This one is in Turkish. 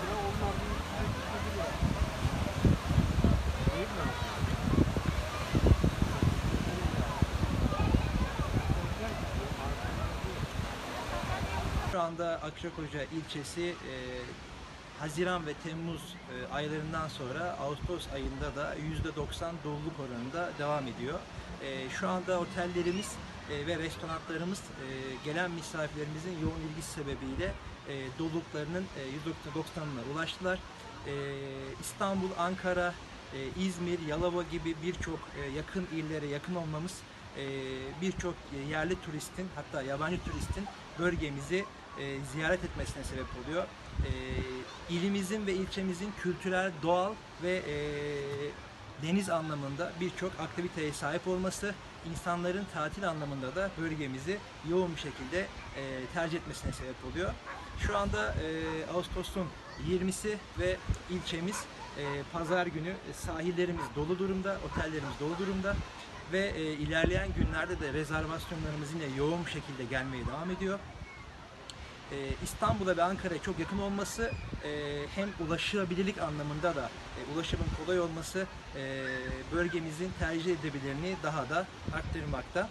lira, onlar da 327 lira. Değil mi? Şu anda Akçakoca ilçesi e, Haziran ve Temmuz e, aylarından sonra Ağustos ayında da %90 doluluk oranında devam ediyor. E, şu anda otellerimiz e, ve restoranlarımız e, gelen misafirlerimizin yoğun ilgisi sebebiyle e, doluluklarının e, %90'ına ulaştılar. İstanbul, Ankara, İzmir, Yalova gibi birçok yakın illere yakın olmamız birçok yerli turistin hatta yabancı turistin bölgemizi ziyaret etmesine sebep oluyor. E, ilimizin ve ilçemizin kültürel, doğal ve deniz anlamında birçok aktiviteye sahip olması, insanların tatil anlamında da bölgemizi yoğun bir şekilde e, tercih etmesine sebep oluyor. Şu anda e, Ağustos'un 20'si ve ilçemiz e, pazar günü sahillerimiz dolu durumda, otellerimiz dolu durumda ve e, ilerleyen günlerde de rezervasyonlarımız yine yoğun bir şekilde gelmeye devam ediyor. E, İstanbul'a ve Ankara'ya çok yakın olması e, hem ulaşılabilirlik anlamında da e, ulaşımın kolay olması e, bölgemizin tercih edebilirliğini daha da arttırmakta.